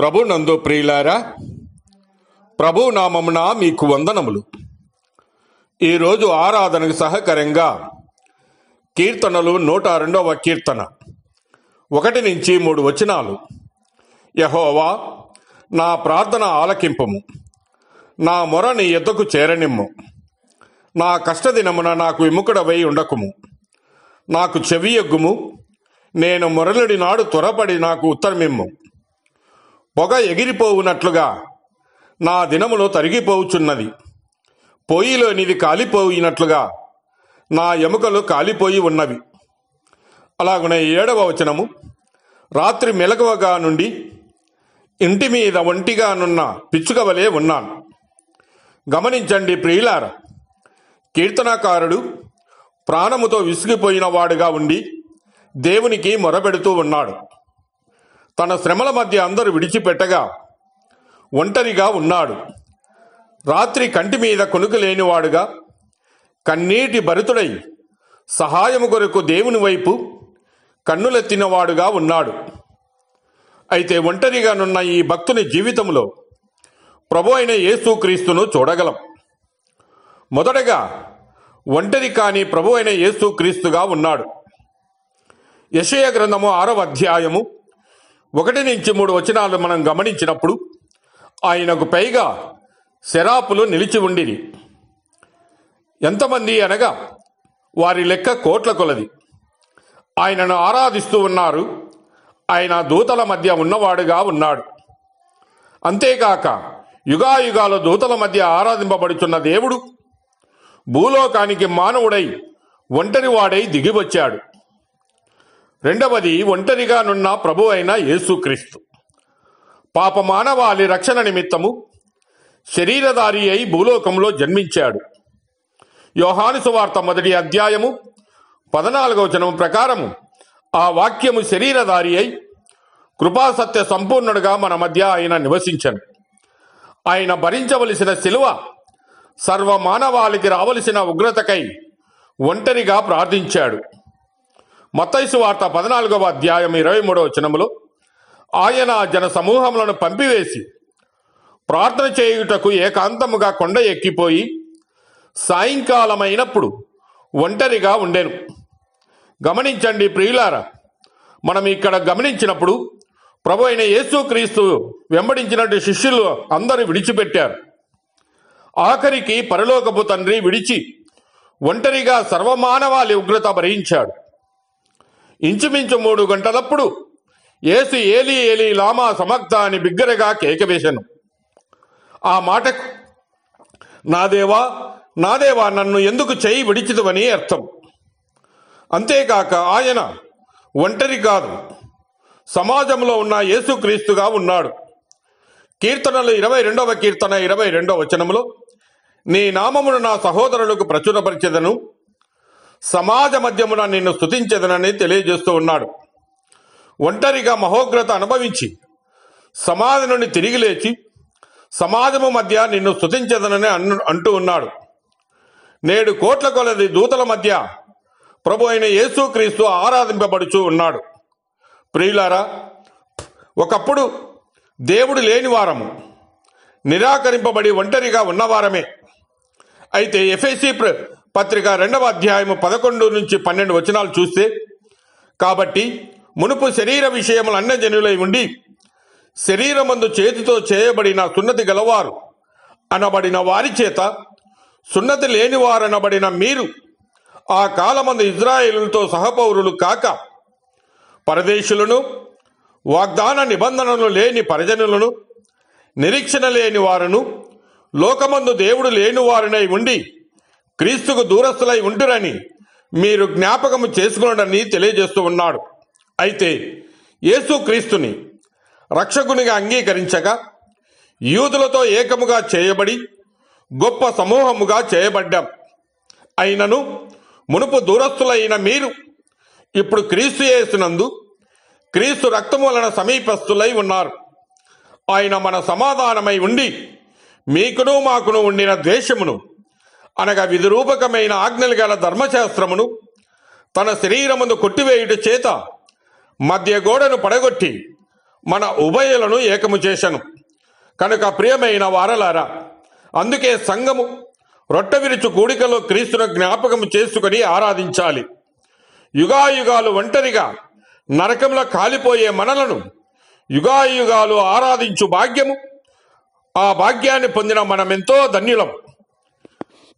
ప్రభు నందు ప్రియులారా ప్రభు నామమున మీకు వందనములు. ఈరోజు ఆరాధనకు సహకరంగా కీర్తనలు నూట రెండవ కీర్తన ఒకటి నుంచి మూడు వచనాలు. యహోవా నా ప్రార్థన ఆలకింపము. నా మొరని ఎద్దకు చేరనిమ్ము. నా కష్టదినమున నాకు విముకుడవై ఉండకుము. నాకు చెవియొగ్గుము నేను మురళిడి నాడు త్వరపడి నాకు ఉత్తరమిమ్ము. పొగ ఎగిరిపోవునట్లుగా నా దినములో తరిగిపోవుచున్నది పొయ్యిలోనిది కాలిపోయినట్లుగా నా ఎముకలు కాలిపోయి ఉన్నవి. అలాగున ఏడవ వచనము రాత్రి మెలకువగా నుండి ఇంటి మీద ఒంటిగానున్న పిచ్చుక వలె ఉన్నాను. గమనించండి ప్రియులార కీర్తనాకారుడు ప్రాణముతో విసిగిపోయిన వాడుగా ఉండి దేవునికి మొరపెడుతూ ఉన్నాడు. తన శ్రమల మధ్య అందరూ విడిచిపెట్టగా ఒంటరిగా ఉన్నాడు. రాత్రి కంటి మీద కొనుకు లేనివాడుగా కన్నీటి భరితుడై సహాయము కొరకు దేవుని వైపు కన్నులెత్తినవాడుగా ఉన్నాడు. అయితే ఒంటరిగానున్న ఈ భక్తుని జీవితంలో ప్రభు అయిన యేసుక్రీస్తును చూడగలం. మొదటగా ఒంటరి కాని ప్రభు అయిన యేసుక్రీస్తుగా ఉన్నాడు. యశయ గ్రంథము ఆరవ అధ్యాయము ఒకటి నుంచి మూడు వచనాలు మనం గమనించినప్పుడు ఆయనకు పైగా శరాపులు నిలిచి ఉండిరి. ఎంతమంది అనగా వారి లెక్క కోట్ల కొలది. ఆయనను ఆరాధిస్తూ ఉన్నారు. ఆయన దూతల మధ్య ఉన్నవాడుగా ఉన్నాడు. అంతేకాక యుగాయుగాల దూతల మధ్య ఆరాధింపబడుచున్న దేవుడు భూలోకానికి మానవుడై ఒంటరివాడై దిగివచ్చాడు. రెండవది ఒంటరిగానున్న ప్రభు అయిన యేసుక్రీస్తు. పాప మానవాళి రక్షణ నిమిత్తము శరీరధారి అయి భూలోకంలో జన్మించాడు. యోహాను సువార్త మొదటి అధ్యాయము పదనాలుగవ వచనం ప్రకారము ఆ వాక్యము శరీరధారి అయి కృపాసత్య సంపూర్ణుడుగా మన మధ్య ఆయన నివసించను. ఆయన భరించవలసిన శిలువ సర్వ మానవాళికి రావలసిన ఉగ్రతకై ఒంటరిగా ప్రార్థించాడు. మత్తైసు వార్త పద్నాలుగవ అధ్యాయం ఇరవై మూడవ వచనములో ఆయన జన సమూహములను పంపివేసి ప్రార్థన చేయుటకు ఏకాంతముగా కొండ ఎక్కిపోయి సాయంకాలమైనప్పుడు ఒంటరిగా ఉండేను. గమనించండి ప్రియులారా మనం ఇక్కడ గమనించినప్పుడు ప్రభు అయిన యేసుక్రీస్తు వెంబడించినట్టు శిష్యులు అందరూ విడిచిపెట్టారు. ఆఖరికి పరలోకపు తండ్రి విడిచి ఒంటరిగా సర్వమానవాళి ఉగ్రత భరించాడు. ఇంచుమించు మూడు గంటలప్పుడు ఏసి ఏలి ఏలి లామా సమక్త అని బిగ్గరగా కేకవేశాను ఆ మాటకు నాదేవా నాదేవా నన్ను ఎందుకు చేయి విడిచిదవని అర్థం. అంతేకాక ఆయన ఒంటరి కాదు. సమాజంలో ఉన్న యేసుక్రీస్తుగా ఉన్నాడు. కీర్తనలు ఇరవై రెండవ కీర్తన ఇరవై రెండవ వచనములో నీ నామమును నా సహోదరులకు ప్రచురపరిచెదను. సమాజ మధ్యమున నిన్ను స్థుతించదనని తెలియజేస్తూ ఉన్నాడు. ఒంటరిగా మహోగ్రత అనుభవించి సమాధి నుండి తిరిగి లేచి సమాజము మధ్య నిన్ను స్థుతించదనని అన్ను అంటూ ఉన్నాడు. నేడు కోట్ల కొలది దూతల మధ్య ప్రభు అయిన యేసుక్రీస్తు ఆరాధింపబడుచూ ఉన్నాడు. ప్రియులారా ఒకప్పుడు దేవుడు లేని వారము నిరాకరింపబడి ఒంటరిగా ఉన్నవారమే. అయితే ఎఫ్ఎసి పత్రిక రెండవ అధ్యాయము పదకొండు నుంచి పన్నెండు వచనాలు చూస్తే కాబట్టి మునుపు శరీర విషయములు అన్యజనులై ఉండి శరీరమందు చేతితో చేయబడిన సున్నతి గలవారు అనబడిన వారి చేత సున్నతి లేనివారనబడిన మీరు ఆ కాలమందు ఇజ్రాయేలులతో సహపౌరులు కాక పరదేశులను వాగ్దాన నిబంధనలు లేని పరిజనులను నిరీక్షణ లేని వారును లోకమందు దేవుడు లేని వారినై ఉండి క్రీస్తుకు దూరస్తులై ఉంటురని మీరు జ్ఞాపకము చేసుకున్నాడని తెలియజేస్తూ ఉన్నాడు. అయితే యేసు క్రీస్తుని రక్షకునిగా అంగీకరించగా యూదులతో ఏకముగా చేయబడి గొప్ప సమూహముగా చేయబడ్డాం. అయినను మునుపు దూరస్తులైన మీరు ఇప్పుడు క్రీస్తు చేసినందు క్రీస్తు రక్తము వలన సమీపస్తులై ఉన్నారు. ఆయన మన సమాధానమై ఉండి మీకును మాకును ఉండిన ద్వేషమును అనగా విధిరూపకమైన ఆజ్ఞలు గల ధర్మశాస్త్రమును తన శరీరమును కొట్టివేయుట చేత మధ్య గోడను పడగొట్టి మన ఉభయలను ఏకము చేశను. కనుక ప్రియమైన వారలారా అందుకే సంఘము రొట్టె విరుచు కూడికలో క్రీస్తును జ్ఞాపకము చేసుకుని ఆరాధించాలి. యుగాయుగాలు ఒంటరిగా నరకంలో కాలిపోయే మనలను యుగాయుగాలు ఆరాధించు భాగ్యము ఆ భాగ్యాన్ని పొందిన మనమెంతో ధన్యులం.